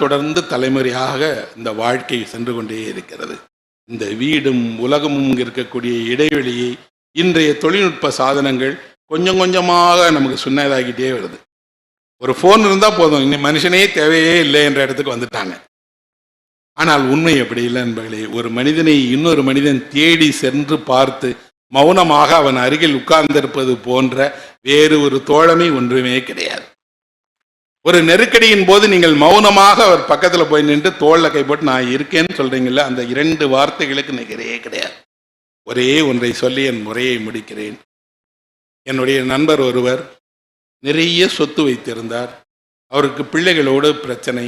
தொடர்ந்து தலைமுறையாக இந்த வாழ்க்கை சென்று கொண்டே இருக்கிறது. இந்த வீடும் உலகமும் இருக்கக்கூடிய இடைவெளியை இன்றைய தொழில்நுட்ப சாதனங்கள் கொஞ்சம் கொஞ்சமாக நமக்கு சுண்ணதாகிட்டே வருது. ஒரு ஃபோன் இருந்தால் போதும். இன்னும் மனுஷனே தேவையே இல்லை என்ற இடத்துக்கு வந்துட்டாங்க. ஆனால் உண்மை அப்படி இல்லை என்பர்களே ஒரு மனிதனை இன்னொரு மனிதன் தேடி சென்று பார்த்து மௌனமாக அவன் அருகில் உட்கார்ந்திருப்பது போன்ற வேறு ஒரு தோழமை ஒன்றுமே கிடையாது. ஒரு நெருக்கடியின் போது நீங்கள் மௌனமாக அவர் பக்கத்தில் போய் நின்று தோளில் கைப்பட்டு போட்டு நான் இருக்கேன்னு சொல்றீங்கல்ல அந்த இரண்டு வார்த்தைகளுக்கு நிகரே கிடையாது. ஒரே ஒன்றை சொல்லி என் முறையை முடிக்கிறேன். என்னுடைய நண்பர் ஒருவர் நிறைய சொத்து வைத்திருந்தார். அவருக்கு பிள்ளைகளோடு பிரச்சனை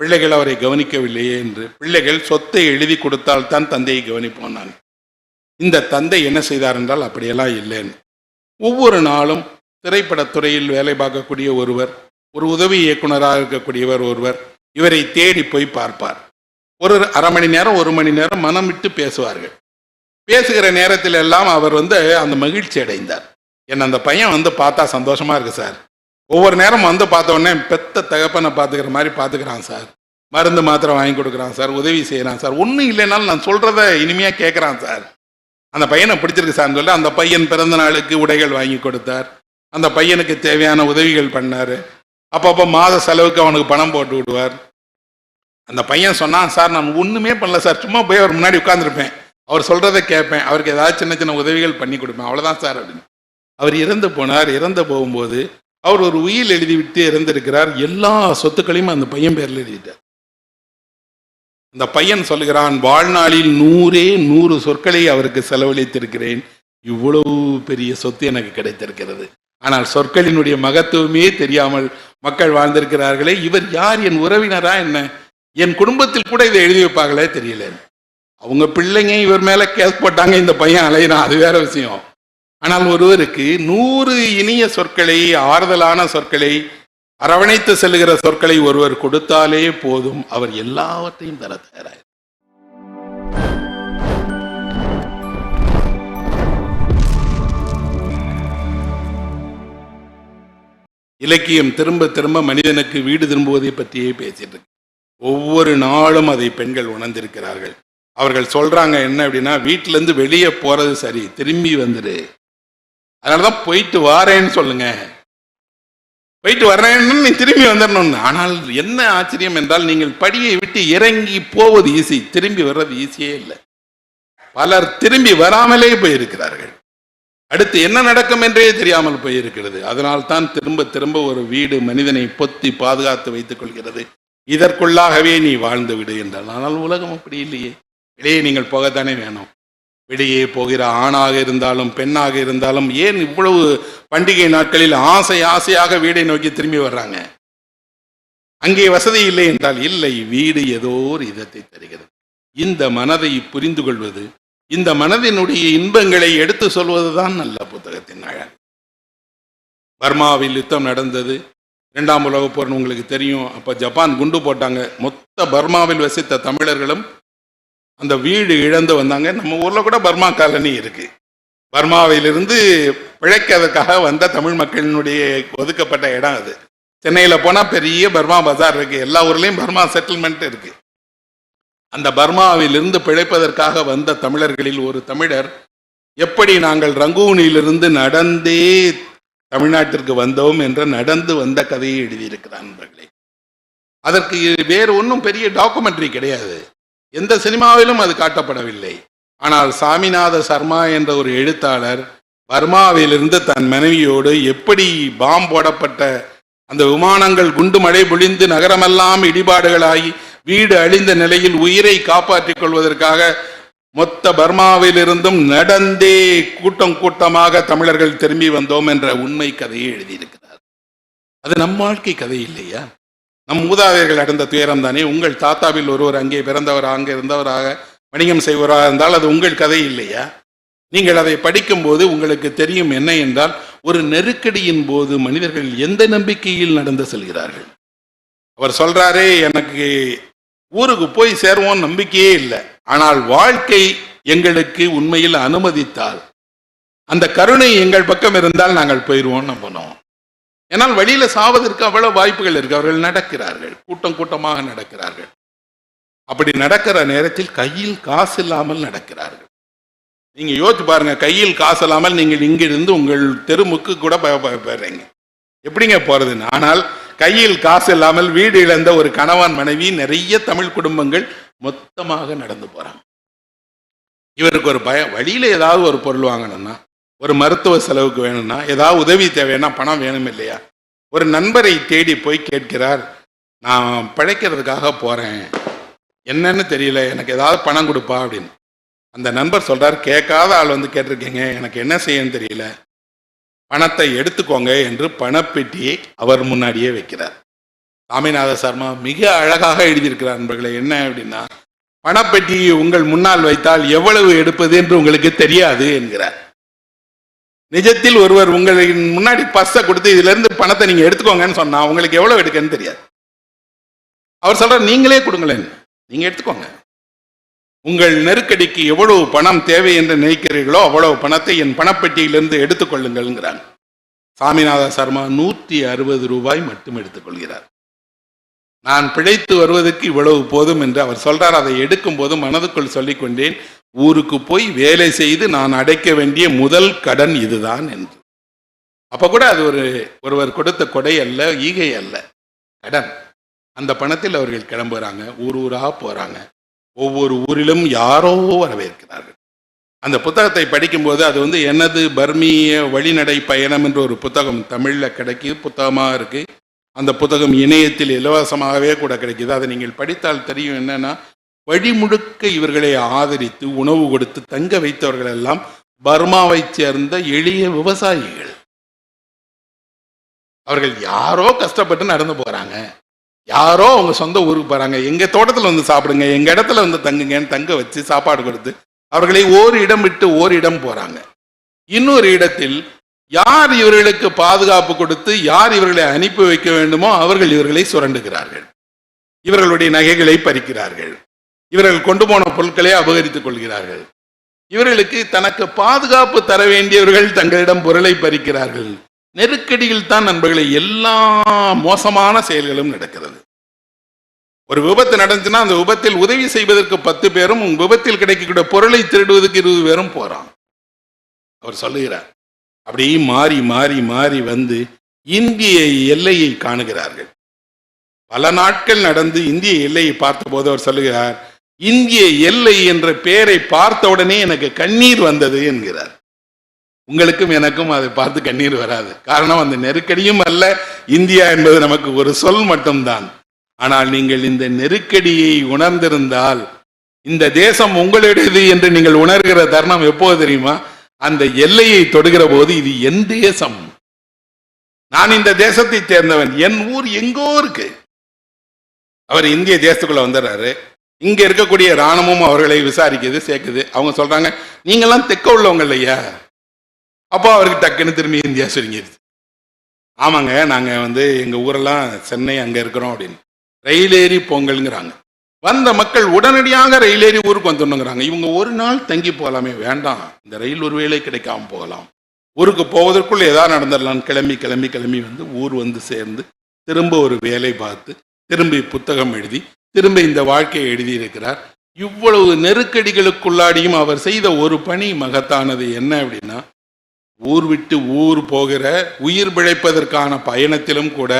பிள்ளைகள் அவரை கவனிக்கவில்லையே என்று பிள்ளைகள் சொத்தை எழுதி கொடுத்தால் தான் தந்தையை கவனிப்போம் நான். இந்த தந்தை என்ன செய்தார் என்றால் அப்படியெல்லாம் இல்லைன்னு. ஒவ்வொரு நாளும் திரைப்படத்துறையில் வேலை பார்க்கக்கூடிய ஒருவர் ஒரு உதவி இயக்குனராக இருக்கக்கூடியவர் ஒருவர் இவரை தேடி போய் பார்ப்பார். ஒரு அரை மணி நேரம் ஒரு மணி நேரம் மனம் விட்டு பேசுவார்கள். பேசுகிற நேரத்தில் எல்லாம் அவர் வந்து அந்த மகிழ்ச்சி அடைந்தார். என்னை அந்த பையன் வந்து பார்த்தா சந்தோஷமா இருக்கு சார். ஒவ்வொரு நேரம் வந்து பார்த்த உடனே பெத்த தகப்பனை பார்த்துக்கிற மாதிரி பார்த்துக்கிறான் சார். மருந்து மாத்திரை வாங்கி கொடுக்குறான் சார் உதவி செய்கிறான் சார். ஒன்றும் இல்லைனாலும் நான் சொல்கிறத இனிமையாக கேட்குறான் சார். அந்த பையனை பிடிச்சிருக்கு சார்னு சொல்லி அந்த பையன் பிறந்த நாளுக்கு உடைகள் வாங்கி கொடுத்தார். அந்த பையனுக்கு தேவையான உதவிகள் பண்ணார். அப்பப்போ மாத செலவுக்கு அவனுக்கு பணம் போட்டு விடுவார். அந்த பையன் சொன்னான் சார் நான் ஒன்றுமே பண்ணல சார். சும்மா போய் அவர் முன்னாடி உட்காந்துருப்பேன் அவர் சொல்கிறத கேட்பேன். அவருக்கு ஏதாவது சின்ன சின்ன உதவிகள் பண்ணி கொடுப்பேன். அவ்வளோதான் சார் அப்படின்னு. அவர் இறந்து போனார். இறந்து போகும்போது அவர் ஒரு உயில் எழுதிவிட்டு இறந்திருக்கிறார். எல்லா சொத்துக்களையும் அந்த பையன் பேரில் எழுதிட்டார். அந்த பையன் சொல்லுகிறான் வாழ்நாளில் நூறே நூறு சொற்களை அவருக்கு செலவழித்திருக்கிறேன். இவ்வளவு பெரிய சொத்து எனக்கு கிடைத்திருக்கிறது. ஆனால் சொற்களினுடைய மகத்துவமே தெரியாமல் மக்கள் வாழ்ந்திருக்கிறார்களே இவர் யார் என் உறவினரா என்ன? என் குடும்பத்தில் கூட இதை எழுதி வைப்பாங்களே தெரியல. அவங்க பிள்ளைங்க இவர் மேல கேஸ் போட்டாங்க இந்த பையன் அலையிறான் அது வேற விஷயம். ஆனால் ஒருவருக்கு நூறு இனிய சொற்களை ஆறுதலான சொற்களை அரவணைத்து செல்லுகிற சொற்களை ஒருவர் கொடுத்தாலே போதும் அவர் எல்லாவற்றையும் தர தயாராக இலக்கியம் திரும்ப திரும்ப மனிதனுக்கு வீடு திரும்புவதை பற்றியே பேசிட்டு இருக்கு. ஒவ்வொரு நாளும் அதை பெண்கள் உணர்ந்திருக்கிறார்கள். அவர்கள் சொல்றாங்க என்ன அப்படின்னா வீட்டுல இருந்து வெளியே போறது சரி திரும்பி வந்துடு. அதனாலதான் போயிட்டு வாரேன்னு சொல்லுங்க. போயிட்டு வர்றேன்னு நீ திரும்பி வந்துடணும்னு. ஆனால் என்ன ஆச்சரியம் என்றால் நீங்கள் படியை விட்டு இறங்கி போவது ஈஸி திரும்பி வர்றது ஈஸியே இல்லை. பலர் திரும்பி வராமலே போயிருக்கிறார்கள். அடுத்து என்ன நடக்கும் என்றே தெரியாமல் போயிருக்கிறது. அதனால் தான் திரும்ப திரும்ப ஒரு வீடு மனிதனை பொத்தி பாதுகாத்து வைத்துக் கொள்கிறது. இதற்குள்ளாகவே நீ வாழ்ந்து விடு என்றால் ஆனால் உலகம் அப்படி இல்லையே. வெளியே நீங்கள் போகத்தானே வேணும். வெளியே போகிற ஆணாக இருந்தாலும் பெண்ணாக இருந்தாலும் ஏன் இவ்வளவு பண்டிகை நாட்களில் ஆசை ஆசையாக வீடை நோக்கி திரும்பி வர்றாங்க? அங்கே வசதி இல்லை என்றால் இல்லை. வீடு ஏதோ ஒரு இதத்தை தருகிறது. இந்த மனதை புரிந்து கொள்வது இந்த மனதினுடைய இன்பங்களை எடுத்து சொல்வதுதான் நல்ல புத்தகத்தின் அழகு. பர்மாவில் யுத்தம் நடந்தது. இரண்டாம் உலக போர்னு உங்களுக்கு தெரியும். அப்ப ஜப்பான் குண்டு போட்டாங்க. மொத்த பர்மாவில் வசித்த தமிழர்களும் அந்த வீடு இழந்து வந்தாங்க. நம்ம ஊர்ல கூட பர்மா காலனி இருக்கு. பர்மாவிலிருந்து பிழைக்கிறதுக்காக வந்த தமிழ் மக்களினுடைய ஒதுக்கப்பட்ட இடம் அது. சென்னையில் போனால் பெரிய பர்மா பஜார் இருக்கு. எல்லா ஊர்லேயும் பர்மா செட்டில்மெண்ட் இருக்கு. அந்த பர்மாவிலிருந்து பிழைப்பதற்காக வந்த தமிழர்களில் ஒரு தமிழர் எப்படி நாங்கள் ரங்கூனிலிருந்து நடந்தே தமிழ்நாட்டிற்கு வந்தோம் என்ற நடந்து வந்த கதையை எழுதியிருக்கிறார் நண்பர்களே. அதற்கு வேறு ஒன்றும் பெரிய டாக்குமெண்ட்ரி கிடையாது. எந்த சினிமாவிலும் அது காட்டப்படவில்லை. ஆனால் சாமிநாத சர்மா என்ற ஒரு எழுத்தாளர் பர்மாவிலிருந்து தன் மனைவியோடு எப்படி பாம் போடப்பட்ட அந்த விமானங்கள் குண்டு மழை பொழிந்து நகரமெல்லாம் இடிபாடுகளாகி வீடு அழிந்த நிலையில் உயிரை காப்பாற்றிக் கொள்வதற்காக மொத்த பர்மாவிலிருந்தும் நடந்தே கூட்டம் கூட்டமாக தமிழர்கள் திரும்பி வந்தோம் என்ற உண்மை கதையை எழுதியிருக்கிறார். அது நம் வாழ்க்கை கதை இல்லையா? நம் மூதாதையர்கள் அடைந்த துயரம் தானே? உங்கள் தாத்தாவில் ஒருவர் அங்கே பிறந்தவர் அங்கே இருந்தவராக வணிகம் செய்வராக இருந்தால் அது உங்கள் கதை இல்லையா? நீங்கள் அதை படிக்கும்போது உங்களுக்கு தெரியும் என்ன என்றால் ஒரு நெருக்கடியின் போது மனிதர்கள் எந்த நம்பிக்கையில் நடந்து செல்கிறார்கள்? அவர் சொல்றாரே எனக்கு ஊருக்கு போய் சேருவோம் நம்பிக்கையே இல்லை. ஆனால் வாழ்க்கை எங்களுக்கு உண்மையில் அனுமதித்தால் அந்த கருணை எங்கள் பக்கம் இருந்தால் நாங்கள் போயிடுவோம் நம்பணும் ஏன்னால் வழியில சாவதற்கு அவ்வளவு வாய்ப்புகள் இருக்கு. அவர்கள் நடக்கிறார்கள். கூட்டம் கூட்டமாக நடக்கிறார்கள். அப்படி நடக்கிற நேரத்தில் கையில் காசு இல்லாமல் நடக்கிறார்கள். நீங்க யோசிச்சு பாருங்க கையில் காசு இல்லாமல் நீங்கள் இங்கிருந்து உங்கள் தெருமுக்கு கூட ப- போறீங்க எப்படிங்க போறது? ஆனால் கையில் காசு இல்லாமல் வீடு இழந்த ஒரு கணவன் மனைவி நிறைய தமிழ் குடும்பங்கள் மொத்தமாக நடந்து போறாங்க. இவருக்கு ஒரு பயம் வழியில ஏதாவது ஒரு பொருள் வாங்கணும்னா ஒரு மருத்துவ செலவுக்கு வேணும்னா ஏதாவது உதவி தேவைன்னா பணம் வேணும் இல்லையா? ஒரு நண்பரை தேடி போய் கேட்கிறார் நான் பிழைக்கிறதுக்காக போறேன். என்னன்னு தெரியல எனக்கு ஏதாவது பணம் கொடுப்பா அப்படின்னு. அந்த நண்பர் சொல்றார் கேட்காத ஆள் வந்து கேட்டிருக்கீங்க எனக்கு என்ன செய்யன்னு தெரியல. பணத்தை எடுத்துக்கோங்க என்று பணப்பெட்டியை அவர் முன்னாடியே வைக்கிறார். சாமிநாத சர்மா மிக அழகாக எழுதியிருக்கிறார் நண்பர்களே என்ன அப்படின்னா பணப்பெட்டியை உங்கள் முன்னால் வைத்தால் எவ்வளவு எடுப்பது என்று உங்களுக்கு தெரியாது என்கிறார். நிஜத்தில் ஒருவர் உங்களுக்கு முன்னாடி பஸ்ஸை கொடுத்து இதுல இருந்து பணத்தை நீங்க எடுத்துக்கோங்கன்னு சொன்னா உங்களுக்கு எவ்வளவு எடுக்கன்னு தெரியாது. அவர் சொல்ற நீங்களே கொடுங்களேன் நீங்க எடுத்துக்கோங்க. உங்கள் நெருக்கடிக்கு எவ்வளவு பணம் தேவை என்று நினைக்கிறீர்களோ அவ்வளவு பணத்தை என் பணப்பெட்டியிலிருந்து எடுத்துக்கொள்ளுங்கள்ங்கிறாங்க சாமிநாத சர்மா நூற்றி அறுபது ரூபாய் மட்டும் எடுத்துக்கொள்கிறார். நான் பிழைத்து வருவதற்கு இவ்வளவு போதும் என்று அவர் சொல்றார். அதை எடுக்கும் போது மனதுக்குள் சொல்லிக்கொண்டேன் ஊருக்கு போய் வேலை செய்து நான் அடைக்க வேண்டிய முதல் கடன் இதுதான் என்று. அப்ப கூட அது ஒரு ஒருவர் கொடுத்த கொடை அல்ல ஈகை அல்ல. கடன். அந்த பணத்தில் அவர்கள் கிளம்புறாங்க ஊர் ஊராக போறாங்க. ஒவ்வொரு ஊரிலும் யாரோ வரவேற்கிறார்கள். அந்த புத்தகத்தை படிக்கும்போது அது வந்து எனது பர்மிய வழிநடை பயணம் என்ற ஒரு புத்தகம் தமிழில் கிடைக்குது புத்தகமாக இருக்குது அந்த புத்தகம் இணையத்தில் இலவசமாகவே கூட கிடைக்கிது. அதை நீங்கள் படித்தால் தெரியும் என்னன்னா வழி முழுக்க இவர்களை ஆதரித்து உணவு கொடுத்து தங்க வைத்தவர்கள் எல்லாம் பர்மாவைச் சேர்ந்த எளிய விவசாயிகள். அவர்கள் யாரோ கஷ்டப்பட்டு நடந்து போகிறாங்க யாரோ அவங்க சொந்த ஊருக்கு போறாங்க. எங்க தோட்டத்துல வந்து சாப்பிடுங்க எங்க இடத்துல வந்து தங்குங்கன்னு தங்க வச்சு சாப்பாடு கொடுத்து அவர்களை ஓர் இடம் விட்டு ஓர் இடம் போறாங்க. இன்னொரு இடத்தில் யார் இவர்களுக்கு பாதுகாப்பு கொடுத்து யார் இவர்களை அனுப்பி வைக்க வேண்டுமோ அவர்கள் இவர்களை சுரண்டுகிறார்கள். இவர்களுடைய நகைகளை பறிக்கிறார்கள். இவர்கள் கொண்டு போன பொருட்களை அபகரித்துக் கொள்கிறார்கள். இவர்களுக்கு தனக்கு பாதுகாப்பு தர வேண்டியவர்கள் தங்களிடம் பொருளை பறிக்கிறார்கள். நெருக்கடியில் தான் நண்பர்களை எல்லா மோசமான செயல்களும் நடக்கிறது. ஒரு விபத்து நடந்துச்சுன்னா அந்த விபத்தில் உதவி செய்வதற்கு பத்து பேரும் விபத்தில் கிடைக்கக்கூடிய பொருளை திருடுவதற்கு இருபது பேரும் போறான். அவர் சொல்லுகிறார் அப்படியே மாறி மாறி மாறி வந்து இந்திய எல்லையை காணுகிறார்கள். பல நாட்கள் நடந்து இந்திய எல்லையை பார்த்தபோது அவர் சொல்லுகிறார் இந்திய எல்லை என்ற பெயரை பார்த்த உடனே எனக்கு கண்ணீர் வந்தது என்கிறார். உங்களுக்கும் எனக்கும் அதை பார்த்து கண்ணீர் வராது. காரணம் அந்த நெருக்கடியும் அல்ல இந்தியா என்பது நமக்கு ஒரு சொல் மட்டும்தான். ஆனால் நீங்கள் இந்த நெருக்கடியை உணர்ந்திருந்தால் இந்த தேசம் உங்களுடையது என்று நீங்கள் உணர்கிற தருணம் எப்போது தெரியுமா? அந்த எல்லையை தொடுகிற போது இது என் தேசம். நான் இந்த தேசத்தை சேர்ந்தவன். என் ஊர் எங்கோ இருக்கு. அவர் இந்திய தேசத்துக்குள்ள வந்துடுறாரு இங்க இருக்கக்கூடிய இராணுவமும் அவர்களை விசாரிக்குது சேர்க்குது. அவங்க சொல்றாங்க நீங்கெல்லாம் தெக்க உள்ளவங்க இல்லையா? அப்போ அவருக்கு டக்குன்னு திரும்பி இந்தியா சுருங்கிடுச்சு ஆமாங்க நாங்கள் வந்து எங்கள் ஊரெல்லாம் சென்னை அங்கே இருக்கிறோம் அப்படின்னு. ரயில் ஏறி பொங்கல்ங்கிறாங்க வந்த மக்கள் உடனடியாக ரயில் ஏறி ஊருக்கு வந்துடணுங்கிறாங்க. இவங்க ஒரு நாள் தங்கி போகலாமே வேண்டாம். இந்த ரயில் ஒரு வேலை கிடைக்காம போகலாம். ஊருக்கு போவதற்குள் ஏதாவது நடந்துடலான்னு கிளம்பி கிளம்பி கிளம்பி வந்து ஊர் வந்து சேர்ந்து திரும்ப ஒரு வேலை பார்த்து திரும்பி புத்தகம் எழுதி திரும்ப இந்த வாழ்க்கையை எழுதியிருக்கிறார். இவ்வளவு நெருக்கடிகளுக்குள்ளாடியும் அவர் செய்த ஒரு பணி மகத்தானது. என்ன அப்படின்னா ஊர் விட்டு ஊர் போகிற உயிர் பிழைப்பதற்கான பயணத்திலும் கூட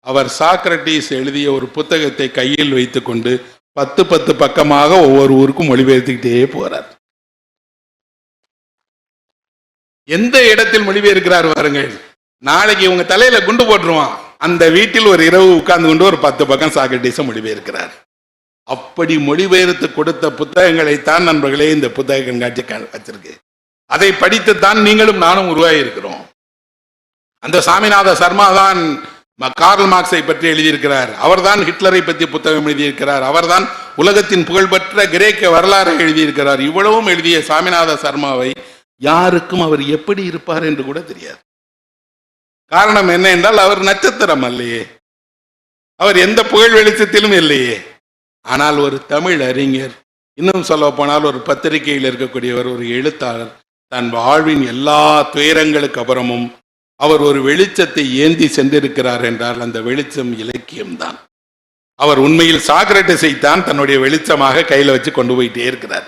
அவர் சாக்ரட்டிஸ் எழுதிய ஒரு புத்தகத்தை கையில் வைத்துக்கொண்டு பத்து பத்து பக்கமாக ஒவ்வொரு ஊருக்கும் மொழிபெயர்த்துக்கிட்டே போறார். எந்த இடத்தில் மொழிபெயர்க்கிறார் பாருங்கள் நாளைக்கு உங்க தலையில குண்டு போட்டுருவான். அந்த வீட்டில் ஒரு இரவு உட்கார்ந்து கொண்டு ஒரு பத்து பக்கம் சாக்ரட்டிஸ மொழிபெயர்க்கிறார். அப்படி மொழிபெயர்த்து கொடுத்த புத்தகங்களைத்தான் நண்பர்களே இந்த புத்தக கண்காட்சி வச்சிருக்கு. அதை படித்துத்தான் நீங்களும் நானும் உருவாகி இருக்கிறோம் அந்த சாமிநாத சர்மா தான் கார்ல் மார்க்ஸை பற்றி எழுதியிருக்கிறார். அவர்தான் ஹிட்லரை பற்றி புத்தகம் எழுதியிருக்கிறார். அவர்தான் உலகத்தின் புகழ்பெற்ற கிரேக்க வரலாறை எழுதியிருக்கிறார். இவ்வளவும் எழுதிய சாமிநாத சர்மாவை யாருக்கும் அவர் எப்படி இருப்பார் என்று கூட தெரியாது. காரணம் என்ன என்றால் அவர் நட்சத்திரம் அல்லையே. அவர் எந்த புகழ் வெளிச்சத்திலும் இல்லையே. ஆனால் ஒரு தமிழ் அறிஞர் இன்னும் சொல்ல போனால் ஒரு பத்திரிகையில் இருக்கக்கூடியவர் ஒரு எழுத்தாளர் தன் வாழ்வின் எல்லா துயரங்களுக்கு அப்புறமும் அவர் ஒரு வெளிச்சத்தை ஏந்தி சென்றிருக்கிறார் என்றால் அந்த வெளிச்சம் இலக்கியம்தான். அவர் உண்மையில் சாக்ரட்டிஸை தான் தன்னுடைய வெளிச்சமாக கையில் வச்சு கொண்டு போயிட்டே இருக்கிறார்.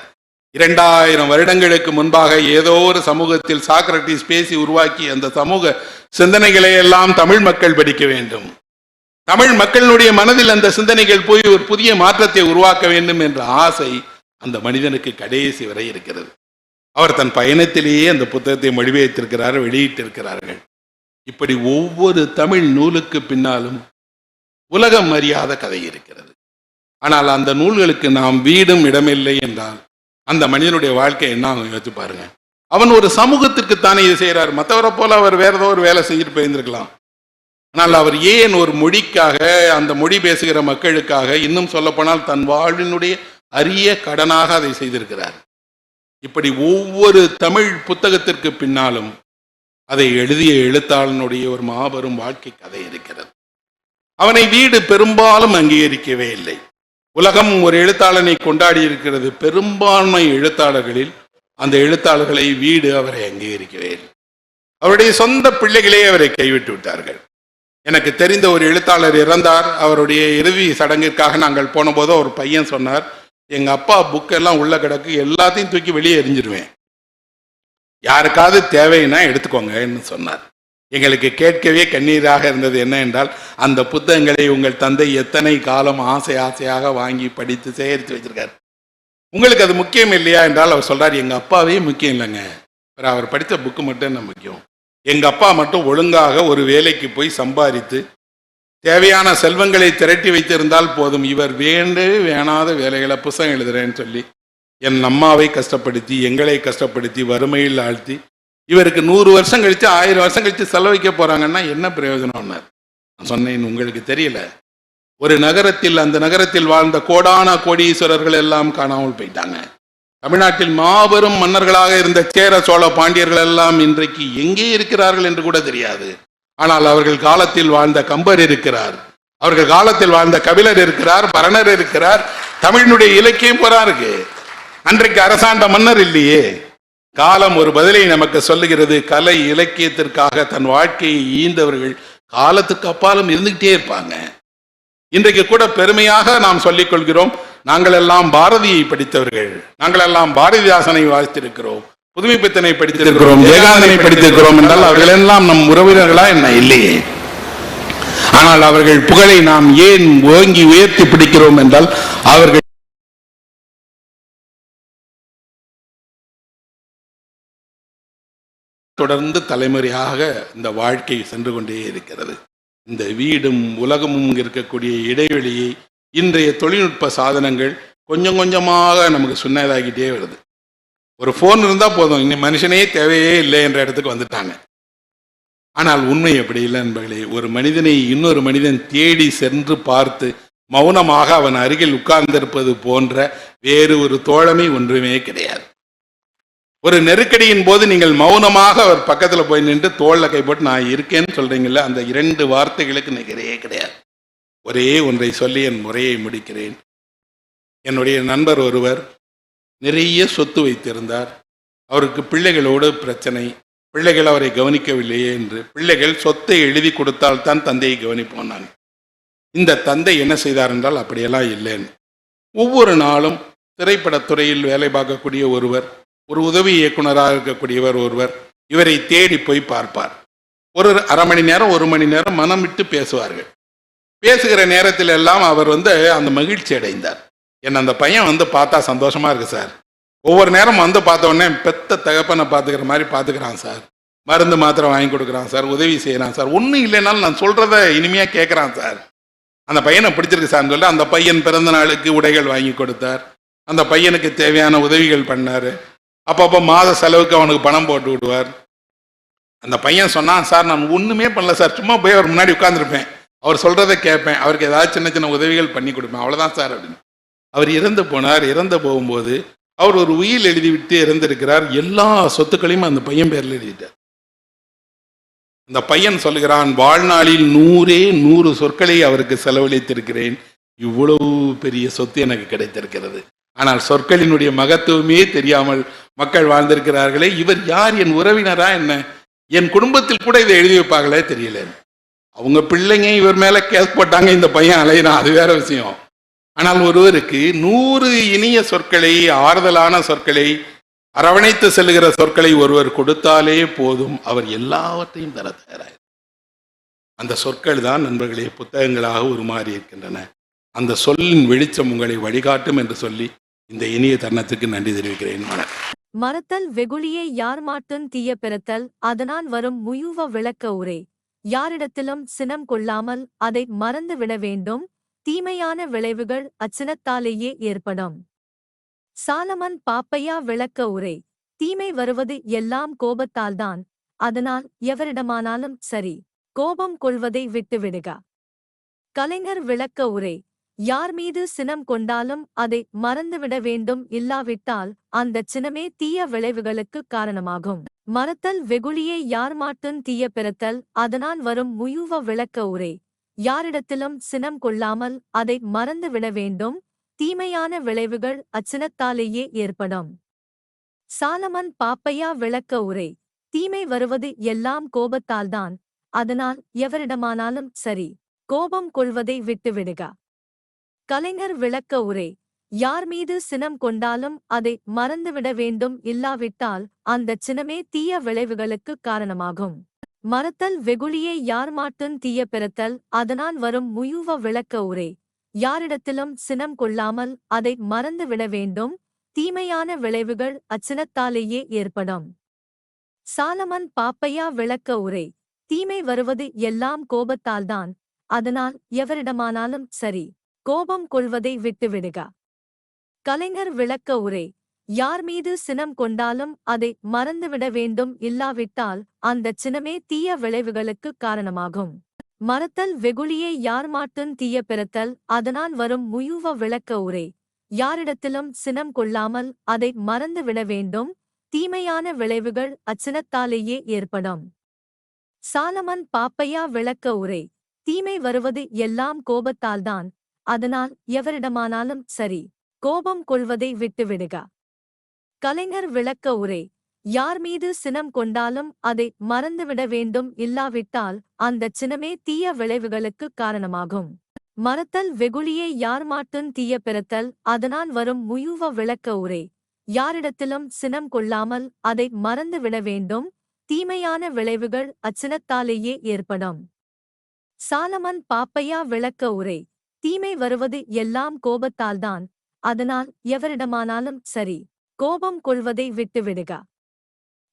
இரண்டாயிரம் வருடங்களுக்கு முன்பாக ஏதோ ஒரு சமூகத்தில் சாக்ரட்டிஸ் பேசி உருவாக்கி அந்த சமூக சிந்தனைகளை எல்லாம் தமிழ் மக்கள் படிக்க வேண்டும். தமிழ் மக்களுடைய மனதில் அந்த சிந்தனைகள் போய் ஒரு புதிய மாற்றத்தை உருவாக்க வேண்டும் என்ற ஆசை அந்த மனிதனுக்கு கடைசி வரை இருக்கிறது. அவர் தன் பயணத்திலேயே அந்த புத்தகத்தை மொழிபெயர்த்திருக்கிறார் வெளியிட்டிருக்கிறார்கள். இப்படி ஒவ்வொரு தமிழ் நூலுக்கு பின்னாலும் உலகம் அறியாத கதை இருக்கிறது. ஆனால் அந்த நூல்களுக்கு நாம் வீடும் இடமில்லை என்றால் அந்த மனிதனுடைய வாழ்க்கை என்ன ஆகும் யோசிச்சு பாருங்க. அவன் ஒரு சமூகத்திற்கு தானே இது செய்கிறார். மற்றவரை போல அவர் வேற ஏதோ ஒரு வேலை செஞ்சுட்டு போயிருந்திருக்கலாம். ஆனால் அவர் ஏன் ஒரு மொழிக்காக அந்த மொழி பேசுகிற மக்களுக்காக இன்னும் சொல்லப்போனால் தன் வாழ்வினுடைய அரிய கடனாக அதை செய்திருக்கிறார். இப்படி ஒவ்வொரு தமிழ் புத்தகத்திற்கு பின்னாலும் அதை எழுதிய எழுத்தாளனுடைய ஒரு மாபெரும் வாழ்க்கை கதை இருக்கிறது. அவனை வீடு பெரும்பாலும் அங்கீகரிக்கவே இல்லை. உலகம் ஒரு எழுத்தாளனை கொண்டாடி இருக்கிறது. பெரும்பான்மை எழுத்தாளர்களில் அந்த எழுத்தாளர்களை வீடு அவரை அங்கீகரிக்கவே இல்லை. அவருடைய சொந்த பிள்ளைகளே அவரை கைவிட்டு விட்டார்கள். எனக்கு தெரிந்த ஒரு எழுத்தாளர் இறந்தார். அவருடைய இறுதி சடங்கிற்காக நாங்கள் போனபோது ஒரு பையன் சொன்னார் எங்கள் அப்பா புக்கெல்லாம் உள்ளே கிடக்கு எல்லாத்தையும் தூக்கி வெளியே எரிஞ்சிருவேன் யாருக்காவது தேவைன்னா எடுத்துக்கோங்கன்னு சொன்னார். எங்களுக்கு கேட்கவே கண்ணீராக இருந்தது என்ன என்றால் அந்த புத்தகங்களை உங்கள் தந்தை எத்தனை காலம் ஆசை ஆசையாக வாங்கி படித்து சேகரித்து வச்சிருக்காரு. உங்களுக்கு அது முக்கியம் இல்லையா என்றால் அவர் சொல்றார் எங்கள் அப்பாவே முக்கியம் இல்லைங்க. அவர் படித்த புக்கு மட்டும் என்ன முக்கியம். எங்கள் அப்பா மட்டும் ஒழுங்காக ஒரு வேலைக்கு போய் சம்பாதித்து தேவையான செல்வங்களை திரட்டி வைத்திருந்தால் போதும். இவர் வேண்டு வேணாத வேலைகளை புஸ்தகம் எழுதுறேன்னு சொல்லி என் அம்மாவை கஷ்டப்படுத்தி எங்களை கஷ்டப்படுத்தி வறுமையில் ஆழ்த்தி இவருக்கு நூறு வருஷம் கழித்து ஆயிரம் வருஷம் கழித்து செலவழிக்க போகிறாங்கன்னா என்ன பிரயோஜனம்னார்? நான் சொன்னேன் உங்களுக்கு தெரியல. ஒரு நகரத்தில் அந்த நகரத்தில் வாழ்ந்த கோடான கோடீஸ்வரர்கள் எல்லாம் காணாமல் போயிட்டாங்க. தமிழ்நாட்டில் மாபெரும் மன்னர்களாக இருந்த சேர சோழ பாண்டியர்கள் எல்லாம் இன்றைக்கு எங்கே இருக்கிறார்கள் என்று கூட தெரியாது. ஆனால் அவர்கள் காலத்தில் வாழ்ந்த கம்பர் இருக்கிறார். அவர்கள் காலத்தில் வாழ்ந்த கபிலர் இருக்கிறார் பரணர் இருக்கிறார் தமிழினுடைய இலக்கியம் புறா இருக்கு அன்றைக்கு அரசாண்ட மன்னர் இல்லையே. காலம் ஒரு பதிலை நமக்கு சொல்லுகிறது கலை இலக்கியத்திற்காக தன் வாழ்க்கையை ஈந்தவர்கள் காலத்துக்கு அப்பாலும் இருந்துகிட்டே இருப்பாங்க. இன்றைக்கு கூட பெருமையாக நாம் சொல்லிக் கொள்கிறோம் நாங்கள் எல்லாம் பாரதியை படித்தவர்கள் நாங்கள் எல்லாம் பாரதிதாசனை வாசித்திருக்கிறோம் புதுமைப்பித்தனை படித்திருக்கிறோம். ஜெயகாந்தனை படித்திருக்கிறோம். என்றால் அவர்கள் எல்லாம் நம் உறவினர்களா என்ன? இல்லையே ஆனால் அவர்கள் புகழை நாம் ஏன் ஓங்கி உயர்த்தி பிடிக்கிறோம் என்றால் அவர்கள் தொடர்ந்து தலைமுறையாக இந்த வாழ்க்கை சென்று கொண்டே இருக்கிறது. இந்த வீடும் உலகமும் இருக்கக்கூடிய இடைவெளியை இன்றைய தொழில்நுட்ப சாதனங்கள் கொஞ்சம் கொஞ்சமாக நமக்கு சுண்ணதாகிட்டே வருது. ஒரு ஃபோன் இருந்தால் போதும். இன்னும் மனுஷனே தேவையே இல்லை என்ற இடத்துக்கு வந்துட்டாங்க. ஆனால் உண்மை அப்படி இல்லை என்பர்களே ஒரு மனிதனை இன்னொரு மனிதன் தேடி சென்று பார்த்து மௌனமாக அவன் அருகில் உட்கார்ந்திருப்பது போன்ற வேறு ஒரு தோழமை ஒன்றுமே கிடையாது. ஒரு நெருக்கடியின் போது நீங்கள் மௌனமாக அவர் பக்கத்தில் போய் நின்று தோளில் கை போட்டு நான் இருக்கேன்னு சொல்றீங்கல்ல அந்த இரண்டு வார்த்தைகளுக்கு நிகரே கிடையாது. ஒரே ஒன்றை சொல்லி என் முறையை முடிக்கிறேன். என்னுடைய நண்பர் ஒருவர் நிறைய சொத்து வைத்திருந்தார். அவருக்கு பிள்ளைகளோடு பிரச்சனை. பிள்ளைகள் அவரை கவனிக்கவில்லையே என்று. பிள்ளைகள் சொத்தை எழுதி கொடுத்தால் தான் தந்தையை கவனிப்போம் நான் இந்த தந்தை என்ன செய்தார் என்றால் அப்படியெல்லாம் இல்லைன்னு. ஒவ்வொரு நாளும் திரைப்படத்துறையில் வேலை பார்க்கக்கூடிய ஒருவர் ஒரு உதவி இயக்குனராக இருக்கக்கூடியவர் ஒருவர் இவரை தேடி போய் பார்ப்பார். ஒரு அரை மணி நேரம் ஒரு மணி நேரம் மனம் விட்டு பேசுவார்கள். பேசுகிற நேரத்தில் எல்லாம் அவர் வந்து அந்த மகிழ்ச்சி அடைந்தார் என்னை அந்த பையன் வந்து பார்த்தா சந்தோஷமா இருக்கு சார். ஒவ்வொரு நேரம் வந்து பார்த்த உடனே பெத்த தகப்பனை பார்த்துக்கிற மாதிரி பார்த்துக்கிறான் சார். மருந்து மாத்திரை வாங்கி கொடுக்குறான் சார். உதவி செய்கிறான் சார். ஒன்றும் இல்லைனாலும் நான் சொல்கிறத இனிமையாக கேட்குறான் சார். அந்த பையனை பிடிச்சிருக்கு சார்னு சொல்லி அந்த பையன் பிறந்த நாளுக்கு உடைகள் வாங்கி கொடுத்தார். அந்த பையனுக்கு தேவையான உதவிகள் பண்ணார். அப்பப்போ மாத செலவுக்கு அவனுக்கு பணம் போட்டு விடுவார். அந்த பையன் சொன்னான் சார் நான் ஒன்றுமே பண்ணல சார். சும்மா போய் அவர் முன்னாடி உட்காந்துருப்பேன் அவர் சொல்கிறத கேட்பேன். அவருக்கு ஏதாவது சின்ன சின்ன உதவிகள் பண்ணி கொடுப்பேன். அவ்வளோதான் சார் அப்படின்னு. அவர் இறந்து போனார் இறந்து போகும்போது அவர் ஒரு உயில் எழுதிவிட்டு இறந்திருக்கிறார். எல்லா சொத்துக்களையும் அந்த பையன் பேரில் எழுதிட்டார். அந்த பையன் சொல்லுகிறான் வாழ்நாளில் நூறே நூறு சொற்களை அவருக்கு செலவழித்திருக்கிறேன். இவ்வளவு பெரிய சொத்து எனக்கு கிடைத்திருக்கிறது. ஆனால் சொற்களினுடைய மகத்துவமே தெரியாமல் மக்கள் வாழ்ந்திருக்கிறார்களே இவர் யார் என் உறவினரா என்ன? என் குடும்பத்தில் கூட இதை எழுதி வைப்பாங்களே தெரியல. அவங்க பிள்ளைங்க இவர் மேல கேஸ் போட்டாங்க இந்த பையன் அலையிறான். அது வேற விஷயம். ஆனால் ஒருவருக்கு நூறு இனிய சொற்களை ஆறுதலான சொற்களை அரவணைத்து செல்லுகிற சொற்களை ஒருவர் கொடுத்தாலே போதும் அவர் எல்லாவற்றையும் தர தயாராக அந்த சொற்கள் தான் நண்பர்களே புத்தகங்களாக உருமாறி இருக்கின்றன. அந்த சொல்லின் வெளிச்சம் உங்களை வழிகாட்டும் என்று சொல்லி இந்த இனிய தருணத்துக்கு நன்றி தெரிவிக்கிறேன். வணக்கம். மறத்தல் வெகுளியே யார் மாட்டும் தீய பெறத்தல் அதனால் வரும் முயுவ விளக்க உரை. யாரிடத்திலும் சினம் கொள்ளாமல் அதை மறந்து விட வேண்டும். தீமையான விளைவுகள் அச்சினத்தாலேயே ஏற்படும். சாலமன் பாப்பையா விளக்க உரை தீமை வருவது எல்லாம் கோபத்தால்தான் அதனால் எவரிடமானாலும் சரி கோபம் கொள்வதை விட்டுவிடுக. கலைஞர் விளக்க உரை யார் மீது சினம் கொண்டாலும் அதை மறந்துவிட வேண்டும் இல்லாவிட்டால் அந்தச் சினமே தீய விளைவுகளுக்கு காரணமாகும். மறத்தல் வெகுளியே யார் மாட்டுன் தீய பிறத்தல் அதனால் வரும் முயுவ விளக்க உரை யாரிடத்திலும் சினம் கொள்ளாமல் அதை மறந்துவிட வேண்டும். தீமையான விளைவுகள் அச்சினத்தாலேயே ஏற்படும். சாலமன் பாப்பையா விளக்க உரை. தீமை வருவது எல்லாம் கோபத்தால்தான். அதனால் எவரிடமானாலும் சரி கோபம் கொள்வதை விட்டுவிடுக. கலைஞர் விளக்க உரை. யார் மீது சினம் கொண்டாலும் அதை மறந்துவிட வேண்டும். இல்லாவிட்டால் அந்தச் சினமே தீய விளைவுகளுக்கு காரணமாகும். மறத்தல் வெகுளியே யார்மாட்டன் தீய பெறத்தல் அதனால் வரும் முயுவ விளக்க உரை. யாரிடத்திலும் சினம் கொள்ளாமல் அதை மறந்துவிட வேண்டும். தீமையான விளைவுகள் அச்சினத்தாலேயே ஏற்படும். சாலமன் பாப்பையா விளக்க உரை. தீமை வருவது எல்லாம் கோபத்தால்தான். அதனால் எவரிடமானாலும் சரி. கோபம் கொள்வதை விட்டுவிடுக. கலைஞர் விளக்க உரை. யார் மீது சினம் கொண்டாலும் அதை மறந்துவிட வேண்டும் இல்லாவிட்டால் அந்தச் சினமே தீய விளைவுகளுக்கு காரணமாகும். மறத்தல் வெகுளியே யார் மாட்டுன் தீய பிறத்தல் அதனால் வரும் முயுவ விளக்க உரை. யாரிடத்திலும் சினம் கொள்ளாமல் அதை மறந்துவிட வேண்டும் தீமையான விளைவுகள் அச்சினத்தாலேயே ஏற்படும். சாலமன் பாப்பையா விளக்க உரை. தீமை வருவது எல்லாம் கோபத்தால்தான் அதனால் எவரிடமானாலும் சரி கோபம் கொள்வதை விட்டுவிடுக. கலைஞர் விளக்க உரை. யார் மீது சினம் கொண்டாலும் அதை மறந்துவிட வேண்டும் இல்லாவிட்டால் அந்தச் சினமே தீய விளைவுகளுக்கு காரணமாகும். மறத்தல் வெகுளியே யார் மாட்டும் தீய பிறத்தல் அதனால் வரும் முயுவ விளக்க உரை. யாரிடத்திலும் சினம் கொள்ளாமல் அதை மறந்துவிட வேண்டும் தீமையான விளைவுகள் அச்சினத்தாலேயே ஏற்படும். சாலமன் பாப்பையா விளக்க உரை. தீமை வருவது எல்லாம் கோபத்தால்தான் அதனால் எவரிடமானாலும் சரி. கோபம் கொள்வதை விட்டுவிடுக.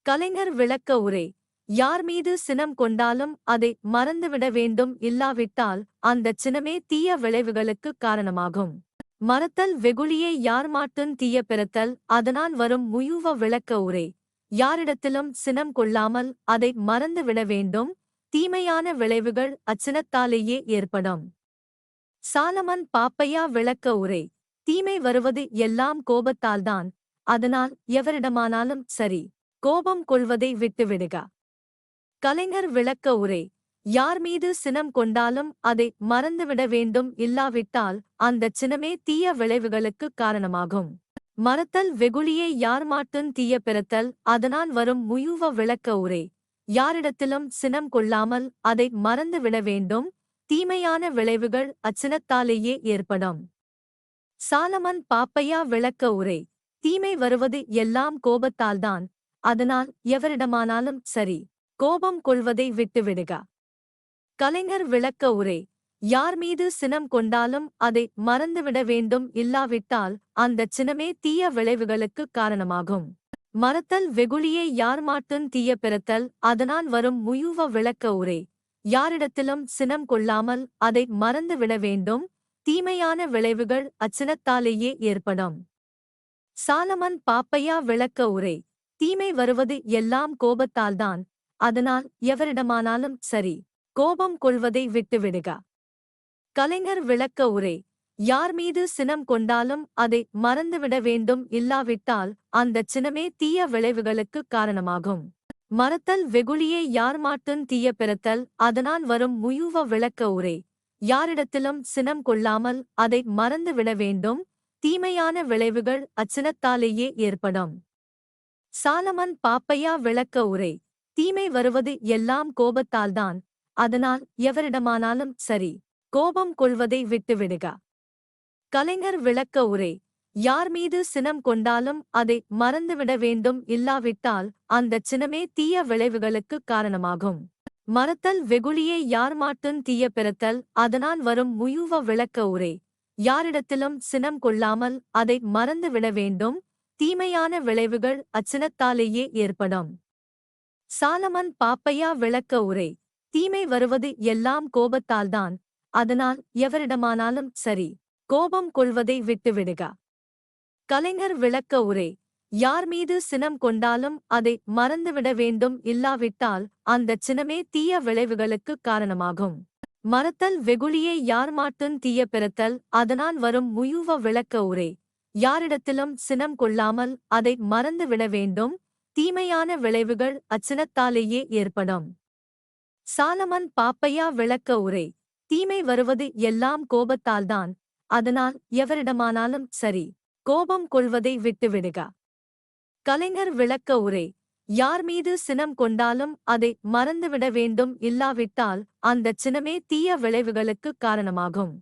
கலைஞர் விளக்க உரை. யார் மீது சினம் கொண்டாலும் அதை மறந்துவிட வேண்டும் இல்லாவிட்டால் அந்தச் சினமே தீய விளைவுகளுக்கு காரணமாகும். மறத்தல் வெகுளியே யார் மாட்டுன் தீய பிறத்தல் அதனால் வரும் முயுவ விளக்க உரை. யாரிடத்திலும் சினம் கொள்ளாமல் அதை மறந்துவிட வேண்டும் தீமையான விளைவுகள் அச்சினத்தாலேயே ஏற்படும். சாலமன் பாப்பையா விளக்க உரை. தீமை வருவது எல்லாம் கோபத்தால்தான். அதனால் எவரிடமானாலும் சரி கோபம் கொள்வதை விட்டுவிடுக. கலைஞர் விளக்க உரை யார் மீது சினம் கொண்டாலும் அதை மறந்துவிட வேண்டும் இல்லாவிட்டால் அந்தச் சினமே தீய விளைவுகளுக்கு காரணமாகும். மறத்தல் வெகுளியே யார் மாட்டுன் தீய பிறத்தல் அதனால் வரும் முயுவ விளக்க உரை யாரிடத்திலும் சினம் கொள்ளாமல் அதை மறந்துவிட வேண்டும் தீமையான விளைவுகள் அச்சினத்தாலேயே ஏற்படும். சாலமன் பாப்பையா விளக்க உரை தீமை வருவது எல்லாம் கோபத்தால்தான். அதனால் எவரிடமானாலும் சரி கோபம் கொள்வதை விட்டுவிடுக. கலைஞர் விளக்க உரை யார் மீது சினம் கொண்டாலும் அதை மறந்துவிட வேண்டும் இல்லாவிட்டால் அந்தச் சினமே தீய விளைவுகளுக்கு காரணமாகும். மறத்தல் வெகுளியே யார் மாட்டும் தீய பிறத்தல் அதனால் வரும் முயுவ விளக்க உரை யாரிடத்திலும் சினம் கொள்ளாமல் அதை மறந்துவிட வேண்டும் தீமையான விளைவுகள் அச்சினத்தாலேயே ஏற்படும். சாலமன் பாப்பையா விளக்க உரை. தீமை வருவது எல்லாம் கோபத்தால்தான். அதனால் எவரிடமானாலும் சரி கோபம் கொள்வதை விட்டுவிடுக. கலைஞர் விளக்க உரை. யார் மீது சினம் கொண்டாலும் அதை மறந்துவிட வேண்டும் இல்லாவிட்டால் அந்தச் சினமே தீய விளைவுகளுக்கு காரணமாகும். மறத்தல் வெகுளியே யார் மாட்டுன் தீய பிறத்தல் அதனால் வரும் முயுவ விளக்க உரை. யாரிடத்திலும் சினம் கொள்ளாமல் அதை மறந்துவிட வேண்டும் தீமையான விளைவுகள் அச்சினத்தாலேயே ஏற்படும். சாலமன் பாப்பையா விளக்க உரை தீமை வருவது எல்லாம் கோபத்தால்தான் அதனால் எவரிடமானாலும் சரி கோபம் கொள்வதை விட்டுவிடுக. கலைஞர் விளக்க உரை யார் மீது சினம் கொண்டாலும் அதை மறந்துவிட வேண்டும் இல்லாவிட்டால் அந்தச் சினமே தீய விளைவுகளுக்கு காரணமாகும். மறத்தல் வெகுளியே யார் மாட்டுன் தீய பிறத்தல் அதனால் வரும் முயுவ விளக்க உரை யாரிடத்திலும் சினம் கொள்ளாமல் அதை மறந்துவிட வேண்டும். தீமையான விளைவுகள் அச்சினத்தாலேயே ஏற்படும். சாலமன் பாப்பையா விளக்க உரை. தீமை வருவது எல்லாம் கோபத்தால்தான். அதனால் எவரிடமானாலும் சரி கோபம் கொள்வதை விட்டுவிடுக. கலைஞர் விளக்க உரை. யார் மீது சினம் கொண்டாலும் அதை மறந்துவிட வேண்டும். இல்லாவிட்டால் அந்தச் சினமே தீய விளைவுகளுக்கு காரணமாகும். மறத்தல் வெகுளியே யார் மாட்டுன் தீய பிறத்தல் அதனால் வரும் முயுவ விளக்க உரை. யாரிடத்திலும் சினம் கொள்ளாமல் அதை மறந்து விட வேண்டும் தீமையான விளைவுகள் அச்சினத்தாலேயே ஏற்படும். சாலமன் பாப்பையா விளக்க உரை. தீமை வருவது எல்லாம் கோபத்தால்தான் அதனால் எவரிடமானாலும் சரி கோபம் கொள்வதை விட்டுவிடுக. கலைஞர் விளக்க உரை. யார் மீது சினம் கொண்டாலும் அதை மறந்துவிட வேண்டும் இல்லாவிட்டால் அந்தச் சினமே தீய விளைவுகளுக்கு காரணமாகும்.